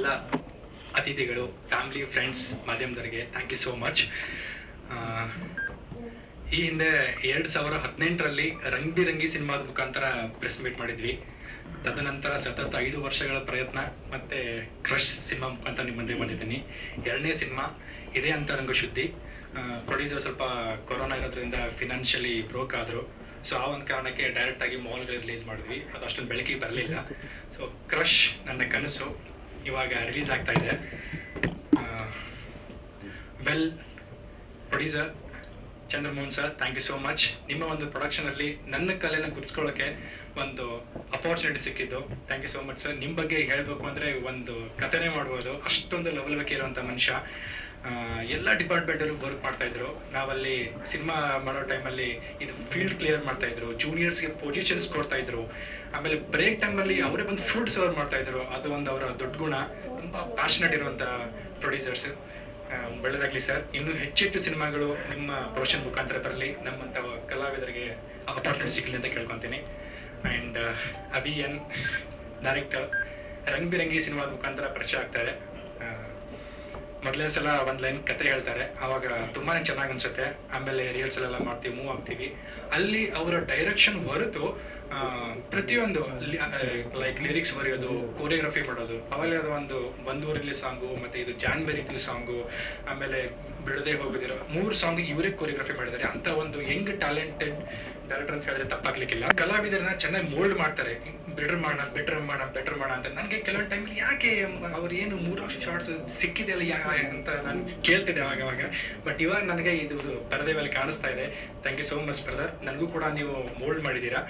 ಎಲ್ಲ ಅತಿಥಿಗಳು family friends ಮಾಧ್ಯಮದವರಿಗೆ ಥ್ಯಾಂಕ್ ಯು ಸೋ ಮಚ್ ಈ ಹಿಂದೆ ಎರಡು ಸಾವಿರ ಹದಿನೆಂಟರಲ್ಲಿ ರಂಗ್ ಬಿರಂಗಿ ಸಿನಿಮಾದ ಮುಖಾಂತರ ಪ್ರೆಸ್ ಮೀಟ್ ಮಾಡಿದ್ವಿ. ತದನಂತರ ಸತತ ಐದು ವರ್ಷಗಳ ಪ್ರಯತ್ನ ಮತ್ತೆ ಕ್ರಶ್ ಸಿನಿಮಾ ಮುಖಾಂತರ ನಿಮ್ಮ ಮುಂದೆ ಬಂದಿದ್ದೀನಿ. ಎರಡನೇ ಸಿನಿಮಾ, ಇದೇ ಅಂತರಂಗ ಶುದ್ಧಿ. ಪ್ರೊಡ್ಯೂಸರ್ ಸ್ವಲ್ಪ ಕೊರೋನಾ ಇರೋದ್ರಿಂದ ಫಿನಾನ್ಷಿಯಲಿ ಬ್ರೋಕ್ ಆದರು. ಸೊ ಆ ಒಂದು ಕಾರಣಕ್ಕೆ ಡೈರೆಕ್ಟ್ ಆಗಿ ಮಾಲ್ಗೆ ರಿಲೀಸ್ ಮಾಡಿದ್ವಿ. ಅದು ಅಷ್ಟೊಂದು ಬೆಳಕಿಗೆ ಬರಲಿಲ್ಲ. ಸೊ ಕ್ರಶ್ ನನ್ನ ಕನಸು. ಇವಾಗ ರಿಲೀಸ್ ಆಗ್ತಾ ಇದೆ. Well producer Chandramohan sir thank you so much ನಿಮ್ಮ ಒಂದು ಪ್ರೊಡಕ್ಷನ್ ಅಲ್ಲಿ ನನ್ನ ಕಲೆನ ಗುರ್ಸ್ಕೊಳ್ಳೋಕೆ ಒಂದು ಅಪಾರ್ಚುನಿಟಿ ಸಿಕ್ಕಿದ್ದು. Thank you so much sir ನಿಮ್ಮ ಬಗ್ಗೆ ಹೇಳಬೇಕು ಅಂದ್ರೆ ಒಂದು ಕಥೆನೇ ಮಾಡ್ಬೋದು. ಅಷ್ಟೊಂದು ಲವಲವಿಕೆ ಇರುವಂತ ಮನುಷ್ಯ. ಎಲ್ಲ ಡಿಪಾರ್ಟ್ಮೆಂಟಲ್ಲೂ ವರ್ಕ್ ಮಾಡ್ತಾ ಇದ್ರು. ನಾವಲ್ಲಿ ಸಿನಿಮಾ ಮಾಡೋ ಟೈಮಲ್ಲಿ ಇದು ಫೀಲ್ಡ್ ಕ್ಲಿಯರ್ ಮಾಡ್ತಾ ಇದ್ರು. ಜೂನಿಯರ್ಸ್ಗೆ ಪೊಸಿಷನ್ಸ್ ಕೊಡ್ತಾ ಇದ್ರು. ಆಮೇಲೆ ಬ್ರೇಕ್ ಟೈಮಲ್ಲಿ ಅವರೇ ಬಂದು ಫುಡ್ ಸರ್ವ್ ಮಾಡ್ತಾ ಇದ್ರು. ಅದು ಒಂದು ಅವರ ದೊಡ್ಡ ಗುಣ. ತುಂಬಾ ಪ್ಯಾಷನೇಟ್ ಇರುವಂತ ಪ್ರೊಡ್ಯೂಸರ್ಸ್ ಒಳ್ಳೆದಾಗ್ಲಿ ಸರ್ ಇನ್ನು ಹೆಚ್ಚೆಚ್ಚು ಸಿನಿಮಾಗಳು ನಿಮ್ಮ ಪ್ರೊಫೆಷನ್ ಮುಖಾಂತರ ಬರಲಿ ನಮ್ಮಂತ ಕಲಾವಿದರಿಗೆ ಅಪಾರ್ಟ್ಮೆಂಟ್ ಸಿಗಲಿ ಅಂತ ಕೇಳ್ಕೊತೀನಿ. ಅಂಡ್ ಅಭಿಯನ್ ಡೈರೆಕ್ಟರ್ ರಂಗ್ ಬಿರಂಗಿ ಸಿನಿಮಾದ ಮುಖಾಂತರ ಪರಿಚಯ ಆಗ್ತಾರೆ ಮೊದಲನೇ ಸಲ ಒಂದ್ ಲೈನ್ ಕತೆ ಹೇಳ್ತಾರೆ. ಅವಾಗ ತುಂಬಾನೇ ಚೆನ್ನಾಗಿ ಅನ್ಸುತ್ತೆ. ಆಮೇಲೆ ರಿಹರ್ಸಲ್ ಎಲ್ಲ ಮಾಡ್ತೀವಿ ಮೂವ್ ಆಗ್ತೀವಿ. ಅಲ್ಲಿ ಅವರ ಡೈರೆಕ್ಷನ್ ಹೊರತು ಪ್ರತಿಯೊಂದು ಲೈಕ್ ಲಿರಿಕ್ಸ್ ಬರೆಯೋದು ಕೋರಿಯೋಗ್ರಫಿ ಮಾಡೋದು ಅವಾಗ ಅದು ಒಂದು ಬಂದೂರಿಲಿ ಸಾಂಗು, ಮತ್ತೆ ಇದು ಜಾನ್ ಬೆರಿತು ಸಾಂಗು, ಆಮೇಲೆ ಬಿಡದೆ ಹೋಗೋದಿರೋ ಮೂರು ಸಾಂಗ್ ಇವರೇ ಕೋರಿಯೋಗ್ರಫಿ ಮಾಡಿದ್ದಾರೆ. ಅಂತ ಒಂದು ಯಂಗ್ ಟ್ಯಾಲೆಂಟೆಡ್ ಡೈರೆಕ್ಟರ್ ಅಂತ ಹೇಳಿದ್ರೆ ತಪ್ಪಾಗ್ಲಿಕ್ಕಿಲ್ಲ. ಕಲಾವಿದರನ್ನ ಚೆನ್ನಾಗಿ ಮೋಲ್ಡ್ ಮಾಡ್ತಾರೆ. ಬೆಟರ್ ಮಾಡೋಣ ಬೆಟರ್ ಮಾಡೋಣ ಬೆಟರ್ ಮಾಡೋಣ ಅಂತ. ನನಗೆ ಕೆಲವೊಂದು ಟೈಮಲ್ಲಿ ಯಾಕೆ ಅವ್ರು ಏನು ಮೂರು ಶಾರ್ಟ್ಸ್ ಸಿಕ್ಕಿದೆಯಲ್ಲ ಯಾ, ಅಂತ ನಾನು ಕೇಳ್ತಿದ್ದೆ ಅವಾಗ ಬಟ್ ಇವಾಗ ನನಗೆ ಇದು ಪರದೆ ಮೇಲೆ ಕಾಣಿಸ್ತಾ ಇದೆ. Thank you so much brother ನನಗೂ ಕೂಡ ನೀವು ಮೋಲ್ಡ್ ಮಾಡಿದ್ದೀರಾ.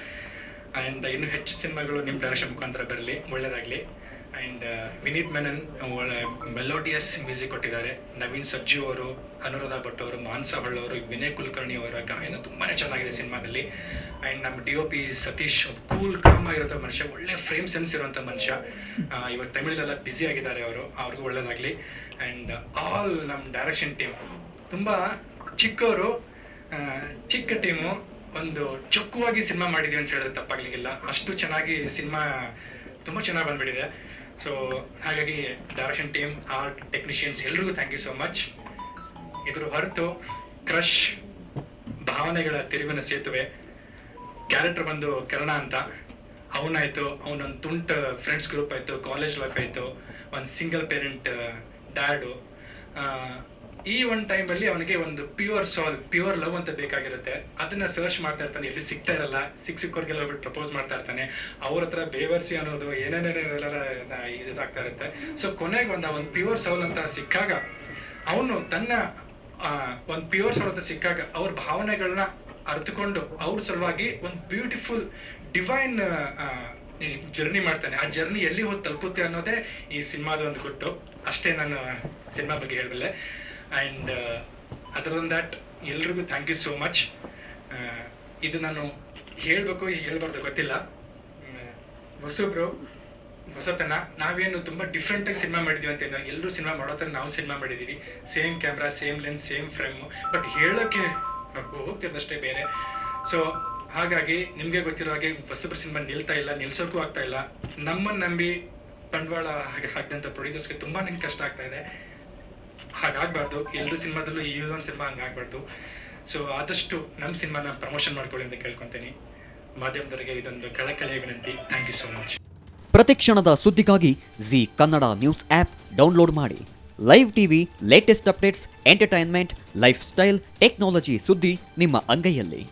ಆ್ಯಂಡ್ ಇನ್ನು ಹೆಚ್ಚು ಸಿನಿಮಾಗಳು ನಿಮ್ಮ ಡೈರೆಕ್ಷನ್ ಮುಖಾಂತರ ಬರಲಿ, ಒಳ್ಳೇದಾಗಲಿ. And Vineeth Menon melodious music ಕೊಟ್ಟಿದ್ದಾರೆ. ನವೀನ್ ಸಜ್ಜು ಅವರು, ಅನುರಾಧ ಭಟ್ ಅವರು, ಮಾನ್ಸ ಹೊಳ್ಳವರು ವಿನಯ್ ಕುಲಕರ್ಣಿ ಅವರ ಗಾಯನ ತುಂಬಾ ಚೆನ್ನಾಗಿದೆ ಸಿನಿಮಾದಲ್ಲಿ. ಆ್ಯಂಡ್ ನಮ್ಮ D O P Satish cool calm ಆಗಿರೋ ಮನುಷ್ಯ, ಒಳ್ಳೆ ಫ್ರೇಮ್ ಸೆನ್ಸ್ ಇರುವಂಥ ಮನುಷ್ಯ. ಇವಾಗ ತಮಿಳಲ್ಲೆಲ್ಲ ಬ್ಯುಸಿ ಆಗಿದ್ದಾರೆ ಅವರು, ಅವ್ರಿಗೂ ಒಳ್ಳೇದಾಗಲಿ. ಆ್ಯಂಡ್ ಆಲ್ ನಮ್ಮ ಡೈರೆಕ್ಷನ್ ಟೀಮ್ ತುಂಬ ಚಿಕ್ಕವರು ಚಿಕ್ಕ ಟೀಮು ಒಂದು ಚೊಕ್ಕವಾಗಿ ಸಿನಿಮಾ ಮಾಡಿದೀವಿ ಅಂತ ಹೇಳಿದ್ರೆ ತಪ್ಪಾಗ್ಲಿಕ್ಕಿಲ್ಲ. ಅಷ್ಟು ಚೆನ್ನಾಗಿ ಸಿನಿಮಾ ತುಂಬಾ ಚೆನ್ನಾಗಿ ಬಂದ್ಬಿಟ್ಟಿದೆ. ಸೊ ಹಾಗಾಗಿ ಡೈರೆಕ್ಷನ್ ಟೀಮ್ ಆರ್ಟ್ ಟೆಕ್ನಿಷಿಯನ್ಸ್ ಎಲ್ರಿಗೂ ಥ್ಯಾಂಕ್ ಯು ಸೋ ಮಚ್ ಇದ್ರ ಹೊರತು ಕ್ರಶ್ ಭಾವನೆಗಳ ತಿರುವಿನ ಸೇತುವೆ. ಕ್ಯಾರೆಕ್ಟರ್ ಬಂದು ಕರ್ಣ ಅಂತ. ಅವನಾಯ್ತು, ಅವನೊಂದು ತುಂಟ ಫ್ರೆಂಡ್ಸ್ ಗ್ರೂಪ್ ಆಯಿತು ಕಾಲೇಜ್ ಲೈಫ್ ಆಯಿತು, ಒಂದು ಸಿಂಗಲ್ ಪೇರೆಂಟ್ ಡ್ಯಾಡು ಈ ಒಂದು ಟೈಮಲ್ಲಿ ಅವನಿಗೆ ಒಂದು ಪ್ಯೂರ್ ಸಾಲ್ ಪ್ಯೂರ್ ಲವ್ ಅಂತ ಬೇಕಾಗಿರುತ್ತೆ. ಅದನ್ನ ಸರ್ಚ್ ಮಾಡ್ತಾ ಇರ್ತಾನೆ. ಎಲ್ಲಿ ಸಿಗ್ತಾ ಇರಲ್ಲ ಸಿಕ್ ಸಿಕ್ಕೋರ್ಗೆಲ್ಲ ಹೋಗ್ಬಿಟ್ಟು ಪ್ರಪೋಸ್ ಮಾಡ್ತಾ ಇರ್ತಾನೆ. ಅವ್ರ ಹತ್ರ ಬೇವರ್ಸಿ ಅನ್ನೋದು ಏನೇನೇನೆಲ್ಲ ಇದಾಗ್ತಾ ಇರುತ್ತೆ. ಸೊ ಕೊನೆಗೆ ಒಂದು ಒಂದು ಪ್ಯೂರ್ ಸೌಲ್ ಅಂತ ಸಿಕ್ಕಾಗ, ಅವನು ತನ್ನ ಒಂದು ಪ್ಯೂರ್ ಸೌಲ್ ಅಂತ ಸಿಕ್ಕಾಗ ಅವ್ರ ಭಾವನೆಗಳನ್ನ ಅರ್ಥಕೊಂಡು ಅವ್ರ ಸಲುವಾಗಿ ಒಂದು ಬ್ಯೂಟಿಫುಲ್ ಡಿವೈನ್ ಜರ್ನಿ ಮಾಡ್ತಾನೆ. ಆ ಜರ್ನಿ ಎಲ್ಲಿ ಹೋಗಿ ತಲುಪುತ್ತೆ ಅನ್ನೋದೇ ಈ ಸಿನಿಮಾದ ಒಂದು ಗುಟ್ಟು. ಅಷ್ಟೇ ನಾನು ಸಿನಿಮಾ ಬಗ್ಗೆ ಹೇಳಬಲ್ಲೆ ಆ್ಯಂಡ್ ಅದರ್ ದನ್ ದಟ್ ಎಲ್ರಿಗೂ ಥ್ಯಾಂಕ್ ಯು ಸೋ ಮಚ್ ಇದು ನಾನು ಹೇಳಬೇಕು ಹೇಳ್ಬಾರ್ದು ಗೊತ್ತಿಲ್ಲ. ಹೊಸೊಬ್ರು ಹೊಸಬ್ರು, ಹೊಸತನ, ನಾವೇನು ತುಂಬ ಡಿಫ್ರೆಂಟಾಗಿ ಸಿನಿಮಾ ಮಾಡಿದೀವಿ ಅಂತ ಎಲ್ಲರೂ ಸಿನಿಮಾ ಮಾಡೋ ಥರ ನಾವು ಸಿನಿಮಾ ಮಾಡಿದ್ದೀವಿ same camera same lens same frame but ಹೇಳೋಕೆ ಹೋಗ್ತಿರೋದಷ್ಟೇ ಬೇರೆ. ಸೊ ಹಾಗಾಗಿ ನಿಮಗೆ ಗೊತ್ತಿರೋ ಹಾಗೆ ಹೊಸಬ್ರ ಸಿನಿಮಾ ನಿಲ್ತಾ ಇಲ್ಲ, ನಿಲ್ಸೋಕ್ಕೂ ಆಗ್ತಾ ಇಲ್ಲ. ನಮ್ಮನ್ನು ನಂಬಿ ಬಂಡವಾಳ ಹಾಗೆ ಹಾಕಿದಂಥ ಪ್ರೊಡ್ಯೂಸರ್ಸ್ಗೆ ತುಂಬಾ ಕಷ್ಟ ಆಗ್ತಾ ಇದೆ. ಹಾಗಾಗ್ಬಾರ್ದು. ಎಲ್ಲರೂ ಸಿನಿಮಾದಲ್ಲೂ ಈ ಒಂದು ಸಿನಿಮಾ ಹಂಗಾಗಬಾರ್ದು ಸೊ ಆದಷ್ಟು ನಮ್ಮ ಸಿನಿಮಾನ ಪ್ರಮೋಷನ್ ಮಾಡ್ಕೊಳ್ಳಿ ಅಂತ ಕೇಳ್ಕೊತೀನಿ ಮಾಧ್ಯಮದವರಿಗೆ ಇದೊಂದು ಕಳಕಳಿಯ ವಿನಂತಿ. ಥ್ಯಾಂಕ್ ಯು ಸೋ ಮಚ್ ಪ್ರತಿಕ್ಷಣದ ಸುದ್ದಿಗಾಗಿ Zee Kannada news app download ಮಾಡಿ. Live TV latest updates entertainment lifestyle technology ಸುದ್ದಿ ನಿಮ್ಮ ಅಂಗೈಯಲ್ಲಿ.